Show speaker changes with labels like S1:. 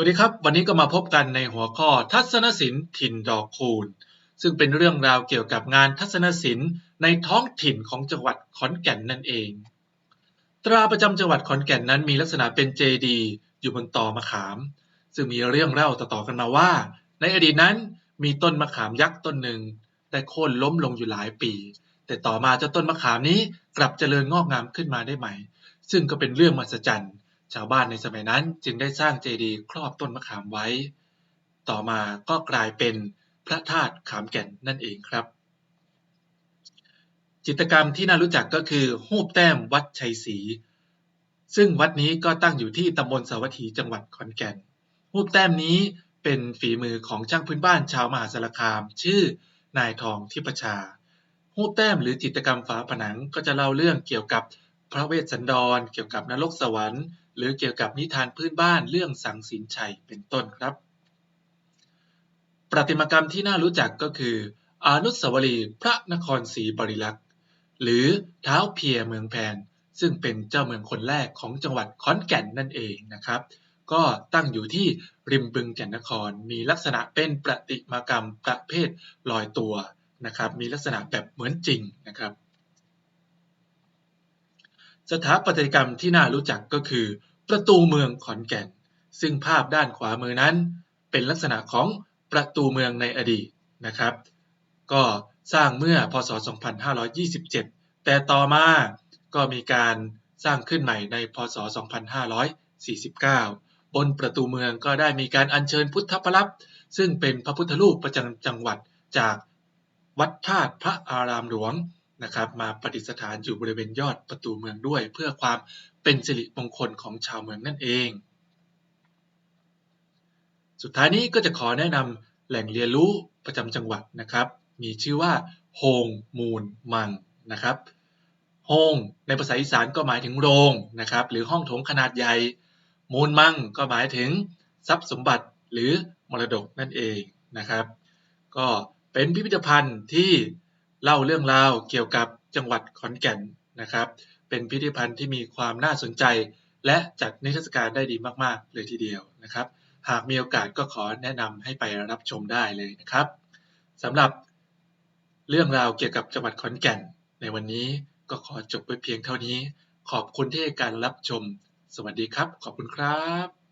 S1: วัสดีครับ วันนี้ก็มาพบกันในหัวข้อทัศนศิลป์ถิ่นดอกคูณ ซึ่งเป็นเรื่องราวเกี่ยวกับงานทัศนศิลป์ในท้องถิ่นของจังหวัดขอนแก่นนั่นเอง ตราประจำจังหวัดขอนแก่นนั้นมีลักษณะเป็นเจดีอยู่บนตอมะขาม ซึ่งมีเรื่องเล่าต่อๆกันมาว่า ในอดีตนั้นมีต้นมะขามยักษ์ต้นหนึ่งได้โค่นล้มลงอยู่หลายปี แต่ต่อมาเจ้าต้นมะขามนี้กลับเจริญงอกงามขึ้นมาได้ใหม่ ซึ่งก็เป็นเรื่องมหัศจรรย์ ชาวบ้านในสมัยนั้นจึงได้สร้างเจดีย์ครอบต้นมะขามไว้ ต่อมาก็กลายเป็นพระธาตุขามแก่นนั่นเองครับ จิตรกรรมที่น่ารู้จักก็คือหูปแต้มวัดชัยศรีซึ่งวัดนี้ก็ตั้งอยู่ที่ตำบลสาวัตถีจังหวัดขอนแก่นหูปแต้มนี้เป็นฝีมือของช่างพื้นบ้านชาวมหาสารคาม ชื่อนายทองทิพชาหูปแต้มหรือจิตรกรรมฝาผนังก็จะเล่าเรื่องเกี่ยวกับ พระเวสสันดร เกี่ยวกับนรกสวรรค์ หรือเกี่ยวกับนิทานพื้นบ้านเรื่องสังสินชัยเป็นต้นครับ ประติมากรรมที่น่ารู้จักก็คือ อนุสาวรีย์พระนครศรีบริลักษ์หรือเท้าเพียเมืองแพนซึ่งเป็นเจ้าเมืองคนแรกของจังหวัดขอนแก่นนั่นเองนะครับ ก็ตั้งอยู่ที่ริมบึงแก่นนคร มีลักษณะเป็นประติมากรรมประเภทลอยตัวนะครับ มีลักษณะแบบเหมือนจริงนะครับ สถาปัตยกรรมที่น่ารู้จักก็คือ ประตูเมืองขอนแก่น ซึ่งภาพด้านขวามือนั้น เป็นลักษณะของประตูเมืองในอดีตนะครับ ก็สร้างเมื่อพศ 2527 แต่ต่อมาก็มีการสร้างขึ้นใหม่ในพศ 2549 บนประตูเมืองก็ได้มีการอัญเชิญพุทธพลับซึ่งเป็นพระพุทธรูปประจำจังหวัดจากวัดธาตุพระอารามหลวง นะครับมาประดิษฐานอยู่บริเวณยอดประตูเมืองด้วย เพื่อความเป็นสิริมงคลของชาวเมืองนั่นเอง สุดท้ายนี้ก็จะขอแนะนำแหล่งเรียนรู้ประจำจังหวัดนะครับ มีชื่อว่าโฮงมูลมังนะครับโฮงในภาษาอีสานก็หมายถึงโรงนะครับ หรือห้องโถงขนาดใหญ่ มูลมังก็หมายถึงทรัพย์สมบัติหรือมรดกนั่นเองนะครับ ก็เป็นพิพิธภัณฑ์ที่ เล่าเรื่องราวเกี่ยวกับจังหวัดขอนแก่นนะครับ เป็นพิพิธภัณฑ์ที่มีความน่าสนใจ และจัดนิทรรศการได้ดีมากๆ เลยทีเดียวนะครับ หากมีโอกาสก็ขอแนะนำให้ไปรับชมได้เลยนะครับสำหรับเรื่องราวเกี่ยวกับจังหวัดขอนแก่น ในวันนี้ก็ขอจบไปเพียงเท่านี้ ขอบคุณที่ให้การรับชม สวัสดีครับ ขอบคุณครับ